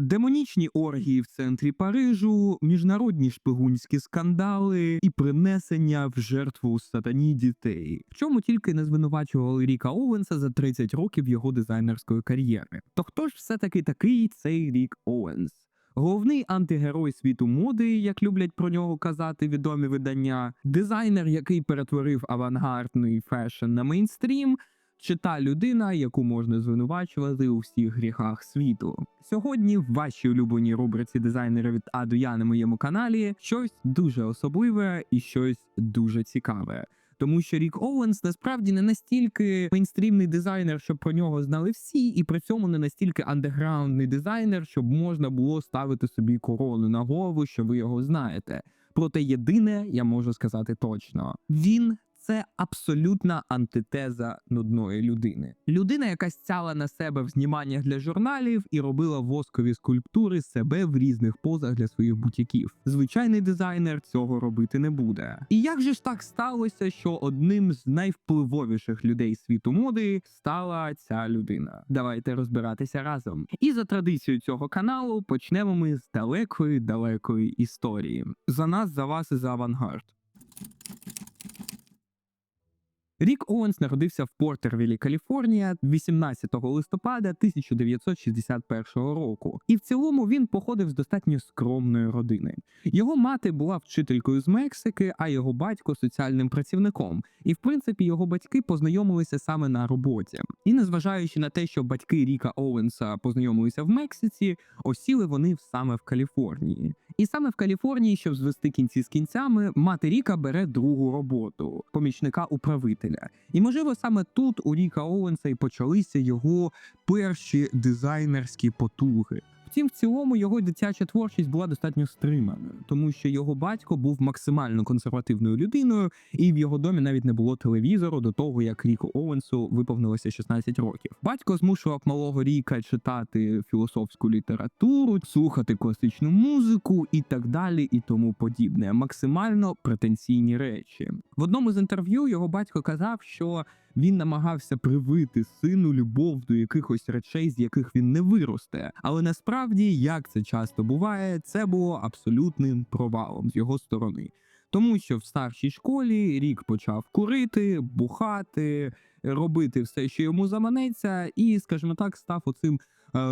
Демонічні оргії в центрі Парижу, міжнародні шпигунські скандали і принесення в жертву сатані дітей. В чому тільки не звинувачували Ріка Оуенса за 30 років його дизайнерської кар'єри. То хто ж все таки такий цей Рік Оуенс? Головний антигерой світу моди, як люблять про нього казати відомі видання, дизайнер, який перетворив авангардний фешн на мейнстрім, чи та людина, яку можна звинувачувати у всіх гріхах світу. Сьогодні в вашій улюбленій рубриці дизайнери від А до Я на моєму каналі щось дуже особливе і щось дуже цікаве. Тому що Рік Оуенс насправді не настільки мейнстрімний дизайнер, щоб про нього знали всі, і при цьому не настільки андеграундний дизайнер, щоб можна було ставити собі корону на голову, що ви його знаєте. Проте єдине, я можу сказати точно, він це абсолютна антитеза нудної людини. Людина, яка стяла на себе в зніманнях для журналів і робила воскові скульптури себе в різних позах для своїх бутіків. Звичайний дизайнер цього робити не буде. І як же ж так сталося, що одним з найвпливовіших людей світу моди стала ця людина? Давайте розбиратися разом. І за традицією цього каналу почнемо ми з далекої далекої історії. За нас, за вас і за авангард. Рік Оуенс народився в Портервілі, Каліфорнія, 18 листопада 1961 року. І в цілому він походив з достатньо скромної родини. Його мати була вчителькою з Мексики, а його батько соціальним працівником. І в принципі його батьки познайомилися саме на роботі. І незважаючи на те, що батьки Ріка Оуенса познайомилися в Мексиці, осіли вони саме в Каліфорнії. І саме в Каліфорнії, щоб звести кінці з кінцями, мати Ріка бере другу роботу помічника управителя. І можливо саме тут у Ріка Оуенса і почалися його перші дизайнерські потуги. Втім, в цілому його дитяча творчість була достатньо стриманою, тому що його батько був максимально консервативною людиною, і в його домі навіть не було телевізору до того, як Ріку Оуенсу виповнилося 16 років. Батько змушував малого Ріка читати філософську літературу, слухати класичну музику і так далі, і тому подібне. Максимально претенційні речі. В одному з інтерв'ю його батько казав, що він намагався привити сину любов до якихось речей, з яких він не виросте. Але насправді, як це часто буває, це було абсолютним провалом з його сторони. Тому що в старшій школі рік почав курити, бухати, робити все, що йому заманеться, і, скажімо так, став оцим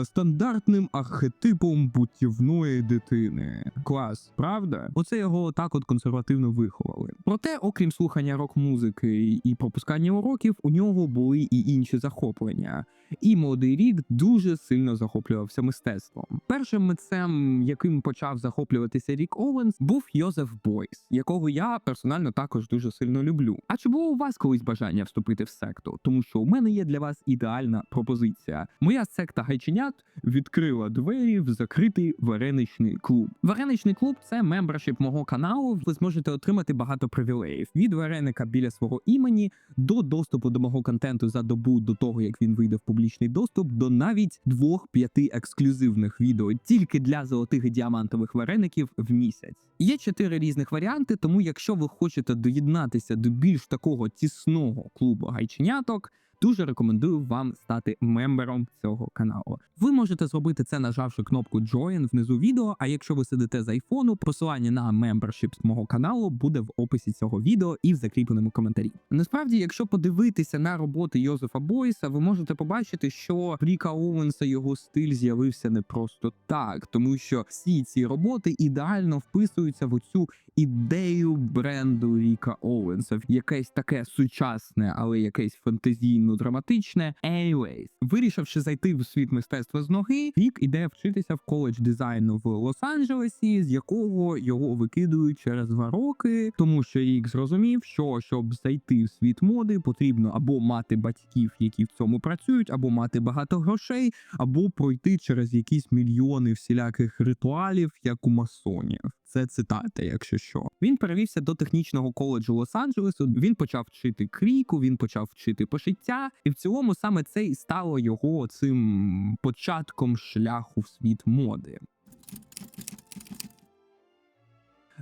стандартним архетипом бутівної дитини. Клас, правда? Оце його так от консервативно виховали. Проте, окрім слухання рок-музики і пропускання уроків, у нього були і інші захоплення. І молодий рік дуже сильно захоплювався мистецтвом. Першим митцем, яким почав захоплюватися Рік Оуенс, був Йозеф Бойс, якого я персонально також дуже сильно люблю. А чи було у вас колись бажання вступити в секту? Тому що у мене є для вас ідеальна пропозиція. Моя секта гайченят відкрила двері в закритий вареничний клуб. Вареничний клуб це мембершіп мого каналу. Ви зможете отримати багато привілеїв від вареника біля свого імені до доступу до мого контенту за добу до того, як він вийде в публічний доступ, до навіть двох-п'яти ексклюзивних відео тільки для золотих і діамантових вареників в місяць. Є чотири різних варіанти, тому якщо ви хочете доєднатися до більш такого тісного клубу гайченяток. Дуже рекомендую вам стати мембером цього каналу. Ви можете зробити це, нажавши кнопку Join внизу відео. А якщо ви сидите з айфону, посилання на мембершіп з мого каналу буде в описі цього відео і в закріпленому коментарі. Насправді, якщо подивитися на роботи Йозефа Бойса, ви можете побачити, що Ріка Оуенса його стиль з'явився не просто так, тому що всі ці роботи ідеально вписуються в оцю ідею бренду Ріка Оуенса, якесь таке сучасне, але якесь фантазійно драматичне. Anyways, вирішивши зайти в світ мистецтва з ноги, Рік іде вчитися в коледж дизайну в Лос-Анджелесі, з якого його викидують через два роки, тому що Рік зрозумів, що щоб зайти в світ моди, потрібно або мати батьків, які в цьому працюють, або мати багато грошей, або пройти через якісь мільйони всіляких ритуалів, як у масонів. Це цитата, якщо що. Він перевівся до технічного коледжу Лос-Анджелесу. Він почав вчити крійку, він почав вчити пошиття, і в цілому саме це і стало його цим початком шляху в світ моди.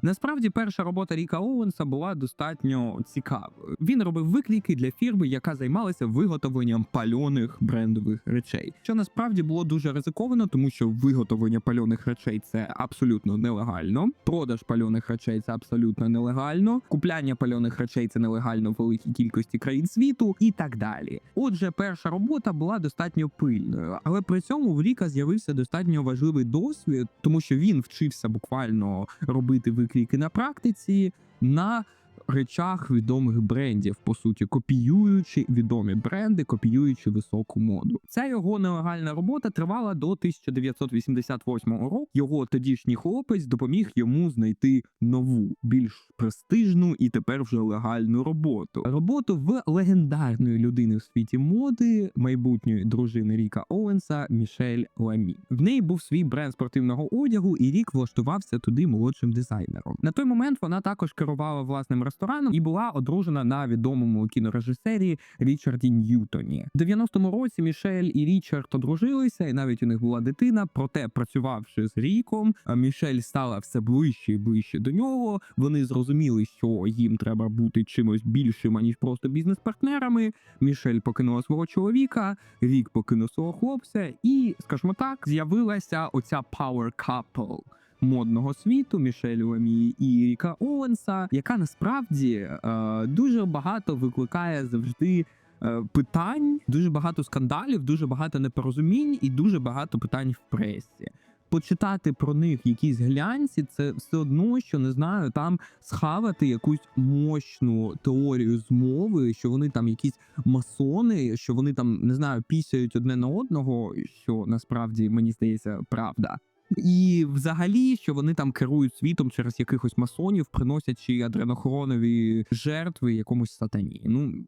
Насправді, перша робота Ріка Оуенса була достатньо цікавою. Він робив виклики для фірми, яка займалася виготовленням пальоних брендових речей, що насправді було дуже ризиковано, тому що виготовлення пальоних речей це абсолютно нелегально. Продаж пальоних речей це абсолютно нелегально. Купляння пальоних речей це нелегально в великій кількості країн світу і так далі. Отже, перша робота була достатньо пильною, але при цьому в Ріка з'явився достатньо важливий досвід, тому що він вчився буквально робити виклики на практиці на речах відомих брендів, по суті, копіюючи відомі бренди, копіюючи високу моду. Ця його нелегальна робота тривала до 1988 року. Його тодішній хлопець допоміг йому знайти нову, більш престижну і тепер вже легальну роботу. Роботу в легендарної людини в світі моди, майбутньої дружини Ріка Оуенса Мішель Ламі. В неї був свій бренд спортивного одягу, і Рік влаштувався туди молодшим дизайнером. На той момент вона також керувала власним рестораном і була одружена на відомому кінорежисері Річарді Ньютоні. В 90-му році Мішель і Річард одружилися, і навіть у них була дитина. Проте, працювавши з Ріком, Мішель стала все ближче і ближче до нього. Вони зрозуміли, що їм треба бути чимось більшим аніж просто бізнес-партнерами. Мішель покинула свого чоловіка, Рік покинув свого хлопця, і, скажімо так, з'явилася оця power couple модного світу Мішель Ламі і Ріка Оуенса, яка насправді е, дуже багато викликає завжди. е, Питань дуже багато скандалів, дуже багато непорозумінь і дуже багато питань в пресі. Почитати про них якісь глянці, це все одно, що не знаю, там схавати якусь мощну теорію змови, що вони там якісь масони, що вони там не знаю, пісяють одне на одного, що насправді мені здається правда. І взагалі, що вони там керують світом через якихось масонів, приносячи адренохронові жертви якомусь сатані. Ну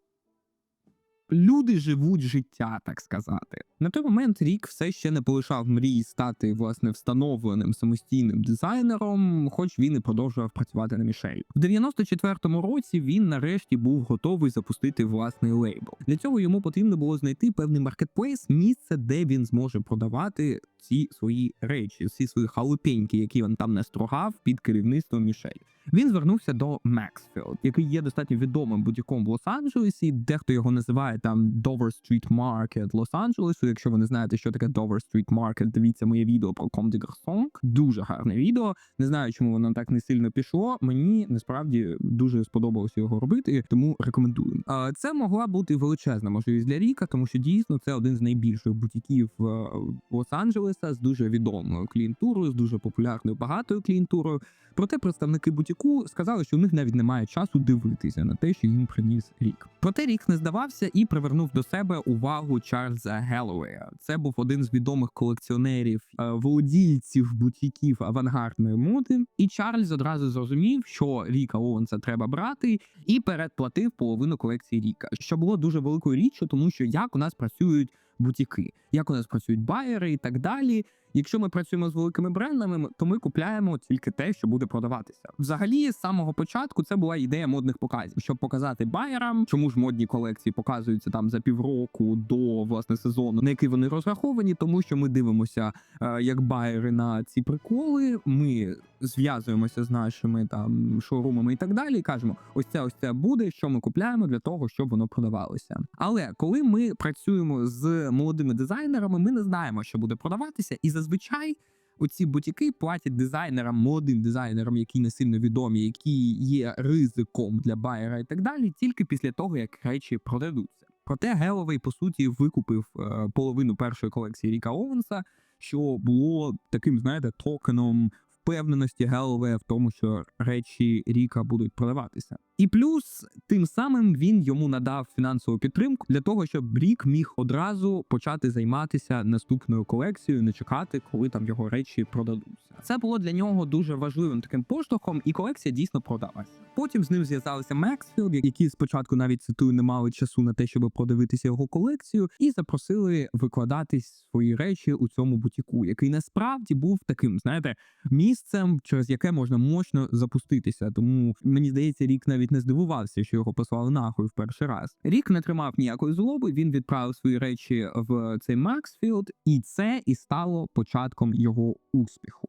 люди живуть життя, так сказати. На той момент рік все ще не полишав мрії стати власне встановленим самостійним дизайнером, хоч він і продовжував працювати на Мішель. В 94-му році він нарешті був готовий запустити власний лейбл. Для цього йому потрібно було знайти певний маркетплейс, місце, де він зможе продавати ці свої речі, всі свої халупеньки, які він там настрогав під керівництвом Мішель. Він звернувся до Maxfield, який є достатньо відомим бутіком в Лос-Анджелесі. Дехто його називає там Dover Street Market Лос-Анджелесу. Якщо ви не знаєте, що таке Dover Street Market, дивіться моє відео про Comme des Garçons. Дуже гарне відео. Не знаю, чому воно так не сильно пішло. Мені насправді дуже сподобалося його робити, тому рекомендую. Це могла бути величезна можливість для Ріка, тому що дійсно це один з найбільших бутіків е, Лос-Анджелеса з дуже відомою клієнтурою, з дуже популярною багатою клієнтурою. Проте представники бутіку сказали, що в них навіть немає часу дивитися на те, що їм приніс рік. Проте рік не здавався і привернув до себе увагу Чарльза Геллоуея. Це був один з відомих колекціонерів, е, володільців бутіків авангардної моди. І Чарльз одразу зрозумів, що Ріка Оуенса треба брати, і передплатив половину колекції Ріка, що було дуже великою річчю, тому що як у нас працюють бутіки, як у нас працюють байери і так далі. Якщо ми працюємо з великими брендами, то ми купляємо тільки те, що буде продаватися. Взагалі, з самого початку це була ідея модних показів, щоб показати байерам, чому ж модні колекції показуються там за півроку до власне сезону, на який вони розраховані, тому що ми дивимося е, як байери на ці приколи. Ми зв'язуємося з нашими там шоурумами і так далі. і Кажемо, ось це ось це буде, що ми купляємо для того, щоб воно продавалося. Але коли ми працюємо з молодими дизайнерами, ми не знаємо, що буде продаватися, і зазвичай. Оці бутіки платять дизайнерам, молодим дизайнерам, які не сильно відомі, які є ризиком для байера і так далі, тільки після того, як речі продадуться. Проте Геловей, по суті, викупив е, половину першої колекції Ріка Оуенса, що було таким, знаєте, токеном впевненості Геловея в тому, що речі Ріка будуть продаватися. І плюс тим самим він йому надав фінансову підтримку для того, щоб Рік міг одразу почати займатися наступною колекцією, не чекати, коли там його речі продадуться. Це було для нього дуже важливим таким поштовхом, і колекція дійсно продалася. Потім з ним зв'язалися Максфілд, які спочатку навіть цитую не мали часу на те, щоб продивитися його колекцію, і запросили викладати свої речі у цьому бутіку, який насправді був таким, знаєте, місцем, через яке можна мощно запуститися. Тому мені здається, рік навіть не здивувався, що його послали нахуй в перший раз. Рік не тримав ніякої злоби. Він відправив свої речі в цей Максфілд, і це і стало початком його успіху.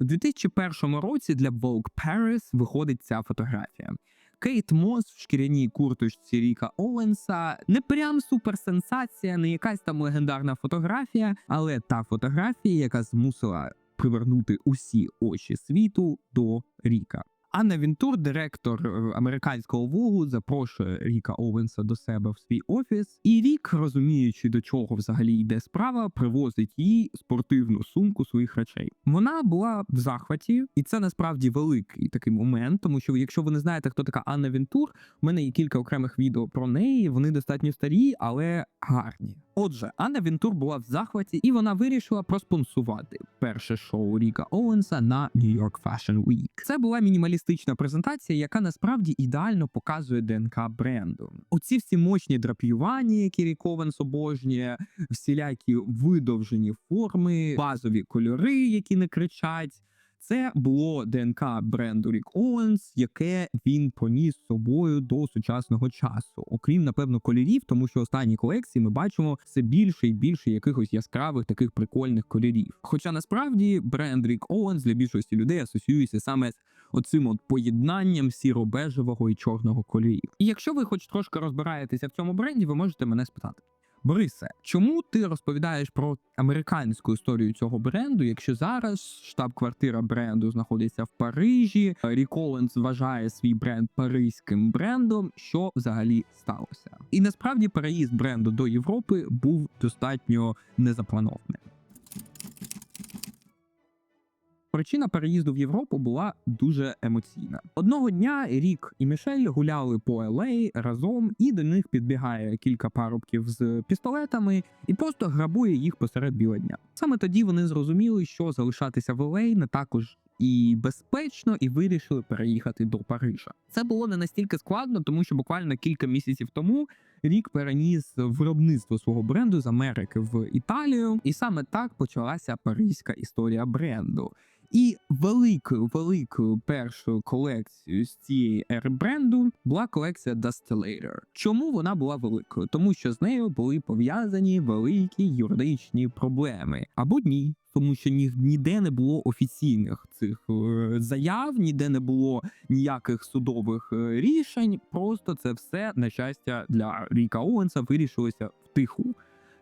У 2001 році для Vogue Paris виходить ця фотографія. Кейт Мос в шкіряній курточці Ріка Оуенса не прям суперсенсація, не якась там легендарна фотографія, але та фотографія, яка змусила привернути усі очі світу до Ріка. Анна Вінтур, директор е, американського вугу, запрошує Ріка Оуенса до себе в свій офіс, і Рік, розуміючи до чого взагалі йде справа, привозить їй спортивну сумку своїх речей. Вона була в захваті, і це насправді великий такий момент, тому що якщо ви не знаєте, хто така Анна Вінтур, у мене є кілька окремих відео про неї. Вони достатньо старі, але гарні. Отже, Анна Вінтур була в захваті, і вона вирішила проспонсувати перше шоу Ріка Оуенса на New York Fashion Week. Це була мінімалістична презентація, яка насправді ідеально показує ДНК бренду. Оці всі мощні драпіювання, які Рік Оуенс обожнює, всілякі видовжені форми, базові кольори, які не кричать. Це було ДНК бренду Рік Оуенс, яке він поніс собою до сучасного часу. Окрім напевно кольорів, тому що останні колекції ми бачимо все більше і більше якихось яскравих таких прикольних кольорів. Хоча насправді бренд Рік Оуенс для більшості людей асоціюється саме з оцим от поєднанням сіро-бежевого і чорного кольорів. І якщо ви хоч трошки розбираєтеся в цьому бренді, ви можете мене спитати. Борисе, чому ти розповідаєш про американську історію цього бренду, якщо зараз штаб-квартира бренду знаходиться в Парижі, Рік Оуенс вважає свій бренд паризьким брендом, що взагалі сталося? І насправді переїзд бренду до Європи був достатньо незапланованим. Причина переїзду в Європу була дуже емоційна. Одного дня Рік і Мішель гуляли по LA разом, і до них підбігає кілька парубків з пістолетами і просто грабує їх посеред біла дня. Саме тоді вони зрозуміли, що залишатися в LA не також і безпечно, і вирішили переїхати до Парижа. Це було не настільки складно, тому що буквально кілька місяців тому рік переніс виробництво свого бренду з Америки в Італію, і саме так почалася паризька історія бренду. І великою великою першою колекцією з цієї ери бренду була колекція Dustellator. Чому вона була великою? Тому що з нею були пов'язані великі юридичні проблеми або ні. Тому що ні, ніде не було офіційних цих е, заяв, ніде не було ніяких судових е, рішень. Просто це все на щастя для Ріка Оуенса вирішилося втиху.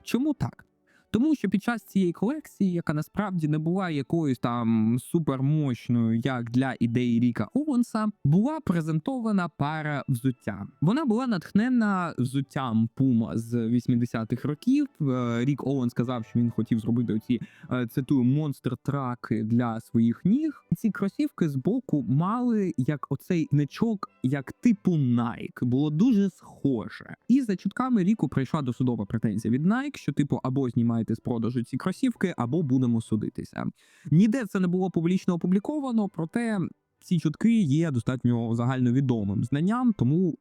Чому так? Тому що під час цієї колекції, яка насправді не була якоюсь там супермощною, як для ідеї Ріка Оуенса, була презентована пара взуття. Вона була натхнена взуттям Puma з 80-х років. Е, Рік Оуен сказав, що він хотів зробити оці е, цитую монстр траки для своїх ніг. Ці кросівки з боку мали як оцей ничок, як типу Nike. Було дуже схоже. І за чутками Ріку прийшла досудова претензія від Nike, що типу або знімаєте з продажу ці кросівки, або будемо судитися. Ніде це не було публічно опубліковано, проте ці чутки є достатньо загальновідомим знанням, тому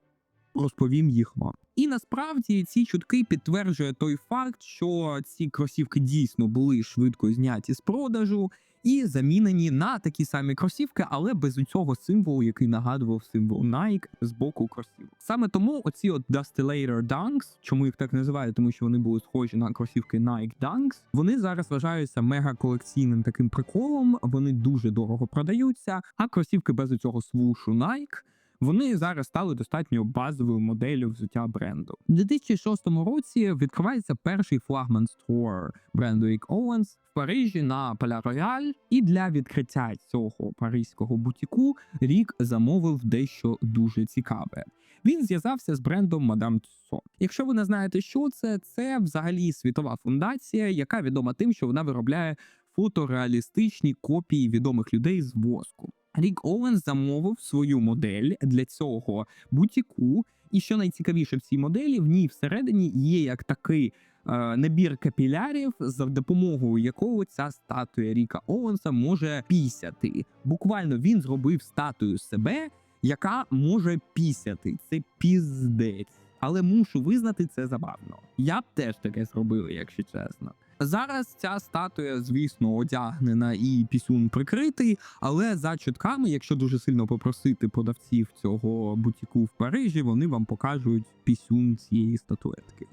розповім їх вам. І насправді ці чутки підтверджує той факт, що ці кросівки дійсно були швидко зняті з продажу і замінені на такі самі кросівки, але без цього символу, який нагадував символ Nike з боку кросівок. Саме тому оці от Dustellator Dunks, чому їх так називають, тому що вони були схожі на кросівки Nike Dunks, вони зараз вважаються мега колекційним таким приколом. Вони дуже дорого продаються. А кросівки без цього свушу Nike вони зараз стали достатньо базовою моделлю взуття бренду. У 2006 році відкривається перший флагман стор бренду Rick Owens в Парижі на Поля Рояль. І для відкриття цього паризького бутіку Рік замовив дещо дуже цікаве. Він зв'язався з брендом Мадам Тюссо. Якщо ви не знаєте, що це, це взагалі світова фундація, яка відома тим, що вона виробляє фотореалістичні копії відомих людей з воску. Рік Оуенс замовив свою модель для цього бутіку. І що найцікавіше в цій моделі, в ній всередині є як такий е, набір капілярів, за допомогою якого ця статуя Ріка Оуенса може пісяти. Буквально він зробив статую себе, яка може пісяти. Це піздець. Але мушу визнати це забавно. Я б теж таке зробив, якщо чесно. Зараз ця статуя, звісно, одягнена і пісюн прикритий, але за чутками, якщо дуже сильно попросити продавців цього бутіку в Парижі, вони вам покажуть пісюн цієї статуетки.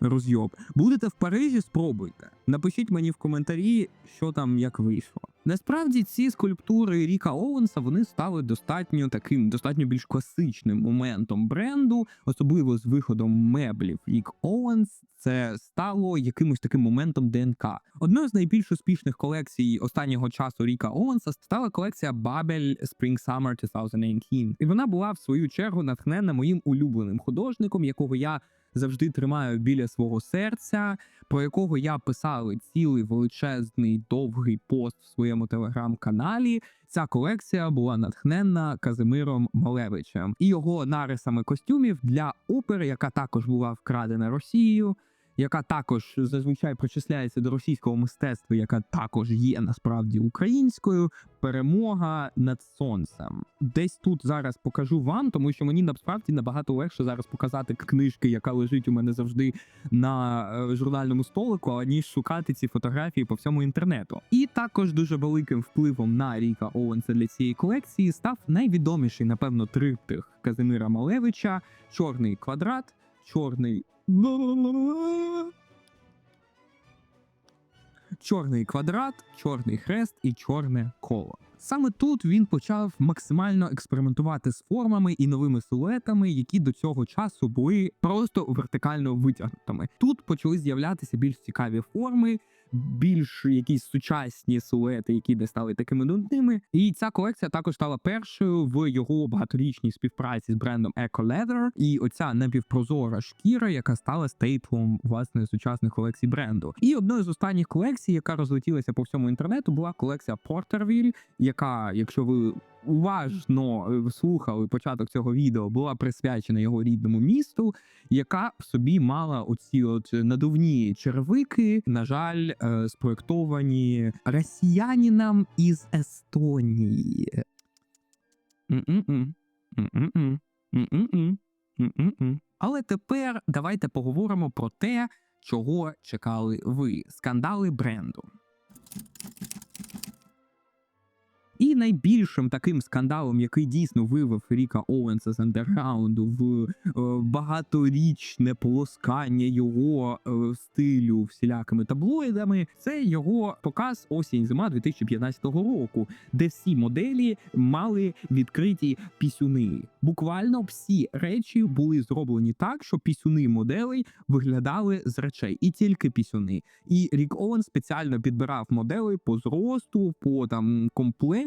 Розйоб. Будете в Парижі, спробуйте. Напишіть мені в коментарі, що там як вийшло. Насправді ці скульптури Ріка Оуенса вони стали достатньо таким, достатньо більш класичним моментом бренду, особливо з виходом меблів. Рік Оуенс це стало якимось таким моментом ДНК. Одною з найбільш успішних колекцій останнього часу Ріка Оуенса стала колекція Babel Spring Summer 2018. І вона була в свою чергу натхнена моїм улюбленим художником, якого я завжди тримаю біля свого серця, про якого я писав цілий величезний довгий пост в своєму телеграм-каналі. Ця колекція була натхненна Казимиром Малевичем і його нарисами костюмів для опери, яка також була вкрадена Росією. Яка також зазвичай причисляється до російського мистецтва, яка також є насправді українською. Перемога над сонцем. Десь тут зараз покажу вам, тому що мені насправді набагато легше зараз показати книжки, яка лежить у мене завжди на е, журнальному столику, аніж шукати ці фотографії по всьому інтернету. І також дуже великим впливом на Ріка Оуенса для цієї колекції став найвідоміший, напевно, триптих Казимира Малевича: чорний квадрат, чорний. Чорний квадрат, чорний хрест і чорне коло. Саме тут він почав максимально експериментувати з формами і новими силуетами, які до цього часу були просто вертикально витягнутими. Тут почали з'являтися більш цікаві форми, більш якісь сучасні силуети, які не стали такими нудними. І ця колекція також стала першою в його багаторічній співпраці з брендом Eco Leather. І оця напівпрозора шкіра, яка стала стейплом власне сучасних колекцій бренду. І одною з останніх колекцій, яка розлетілася по всьому інтернету, була колекція Porterville, яка, якщо ви уважно е, слухали початок цього відео, була присвячена його рідному місту, яка в собі мала оці от надувні червики, на жаль, е, спроектовані росіянінам із Естонії. Але тепер давайте поговоримо про те, чого чекали ви: скандали бренду. І найбільшим таким скандалом, який дійсно вивів Ріка Оуенса з андерграунду в е, багаторічне полоскання його е, стилю всілякими таблоїдами, це його показ осінь зима 2015 року, де всі моделі мали відкриті пісюни. Буквально всі речі були зроблені так, що пісюни моделей виглядали з речей, і тільки пісюни. І Рік Оуен спеціально підбирав моделей по зросту, по там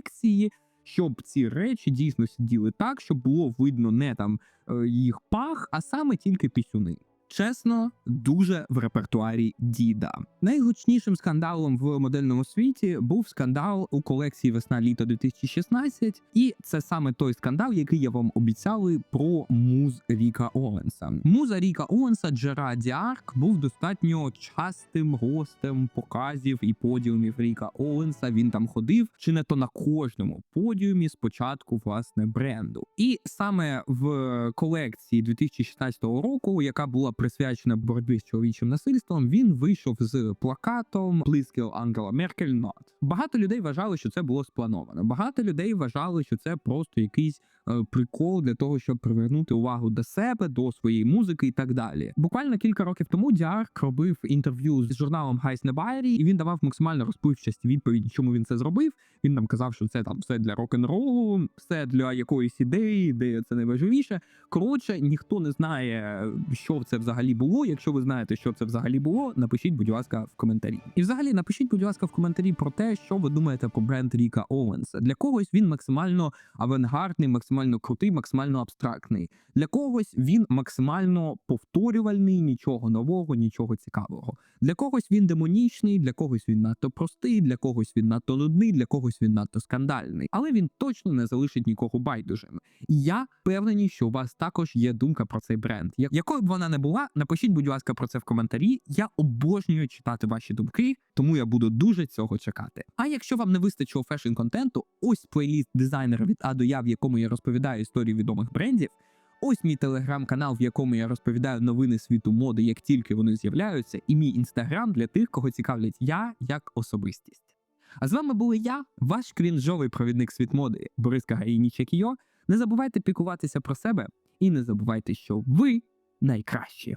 комплекції, щоб ці речі дійсно сиділи так, щоб було видно не там е, їх пах, а саме тільки пісюни. Чесно, дуже в репертуарі діда. Найгучнішим скандалом в модельному світі був скандал у колекції весна літо 2016, і це саме той скандал, який я вам обіцяли про муз Ріка Оуенса. Муза Ріка Оуенса Джера Діарк був достатньо частим гостем показів і подіумів Ріка Оуенса. Він там ходив чи не то на кожному подіумі з початку власне бренду. І саме в колекції 2016 року, яка була присвячена боротьбі з чоловічим насильством, він вийшов з плакатом «Please Ангела Меркель not». Багато людей вважали, що це було сплановано. Багато людей вважали, що це просто якийсь е, прикол для того, щоб привернути увагу до себе, до своєї музики і так далі. Буквально кілька років тому Діарк робив інтерв'ю з журналом Хайс Небайрі, і він давав максимально розпливчасті відповіді, чому він це зробив. Він нам казав, що це там все для рок-н-ролу, все для якоїсь ідеї, ідея це найважливіше. Коротше, ніхто не знає, що це взагалі було. Якщо ви знаєте, що це взагалі було, напишіть, будь ласка, в коментарі. І взагалі напишіть, будь ласка, в коментарі про те, що ви думаєте про бренд Ріка Оуенса. Для когось він максимально авангардний, максимально крутий, максимально абстрактний. Для когось він максимально повторювальний, нічого нового, нічого цікавого. Для когось він демонічний, для когось він надто простий, для когось він надто нудний, для когось він надто скандальний. Але він точно не залишить нікого байдужим. І я впевнений, що у вас також є думка про цей бренд. Якою б вона не була, напишіть, будь ласка, про це в коментарі. Я обожнюю читати ваші думки, тому я буду дуже цього чекати. А якщо вам не вистачило фешн контенту, ось плейліст дизайнера від А до Я, в якому я розповідаю історії відомих брендів. Ось мій телеграм-канал, в якому я розповідаю новини світу моди, як тільки вони з'являються, і мій інстаграм для тих, кого цікавлять я як особистість. А з вами були я, ваш крінжовий провідник світ моди Борис Йо. Не забувайте піклуватися про себе і не забувайте, що ви найкращі.